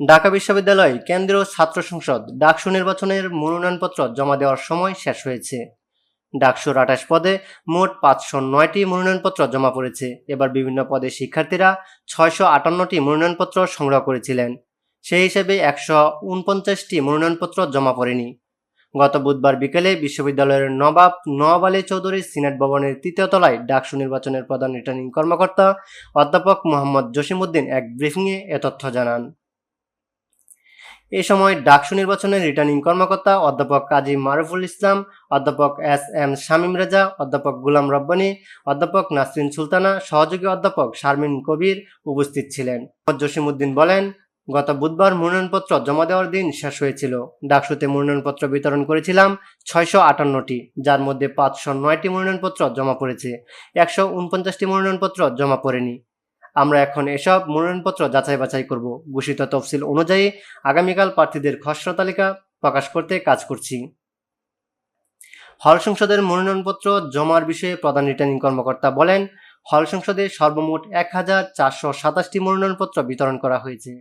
ঢাকা বিশ্ববিদ্যালয় কেন্দ্রীয় ছাত্র সংসদ ডাকসু নির্বাচনের মনোনয়নপত্র জমা দেওয়ার সময় শেষ হয়েছে। ডাকসুর আঠাশ পদে মোট পাঁচশো নয়টি মনোনয়নপত্র জমা পড়েছে। এবার বিভিন্ন পদে শিক্ষার্থীরা ছয়শো আটান্নটি মনোনয়নপত্র সংগ্রহ করেছিলেন। সেই হিসেবে একশো উনপঞ্চাশটি মনোনয়নপত্র জমা পড়েনি। গত বুধবার বিকেলে বিশ্ববিদ্যালয়ের নবাব নওয়াব আলী চৌধুরী সিনেট ভবনের তৃতীয় তলায় ডাকসু নির্বাচনের প্রধান রিটার্নিং কর্মকর্তা অধ্যাপক মোহাম্মদ জসিমউদ্দিন এক ব্রিফিংয়ে এ তথ্য জানান। এ সময় ডাকসু নির্বাচনের রিটার্নিং কর্মকর্তা অধ্যাপক কাজী মারুফুল ইসলাম, অধ্যাপক এস এম শামীম রেজা, অধ্যাপক গুলাম রব্বানী, অধ্যাপক নাসরিন সুলতানা, সহযোগী অধ্যাপক শারমিন কবির উপস্থিত ছিলেন। জসিমউদ্দিন বলেন, গত বুধবার মনোনয়নপত্র জমা দেওয়ার দিন শেষ হয়েছিল। ডাকসুতে মনোনয়নপত্র বিতরণ করেছিলাম ছয়শো আটান্নটি, যার মধ্যে পাঁচশো নয়টি মনোনয়নপত্র জমা পড়েছে। একশো উনপঞ্চাশটি মনোনয়নপত্র জমা পড়েনি। আমরা এখন এসব মনোনয়নপত্র যাচাই বাছাই করব। ঘোষিত তফসিল অনুযায়ী আগামীকাল প্রার্থীদের খসড়া তালিকা প্রকাশ করতে কাজ করছি। হল সংসদের মনোনয়নপত্র জমার বিষয়ে প্রধান রিটার্নিং কর্মকর্তা বলেন, হল সংসদে সর্বমোট এক হাজার চারশো সাতাশটি মনোনয়নপত্র বিতরণ করা হয়েছে।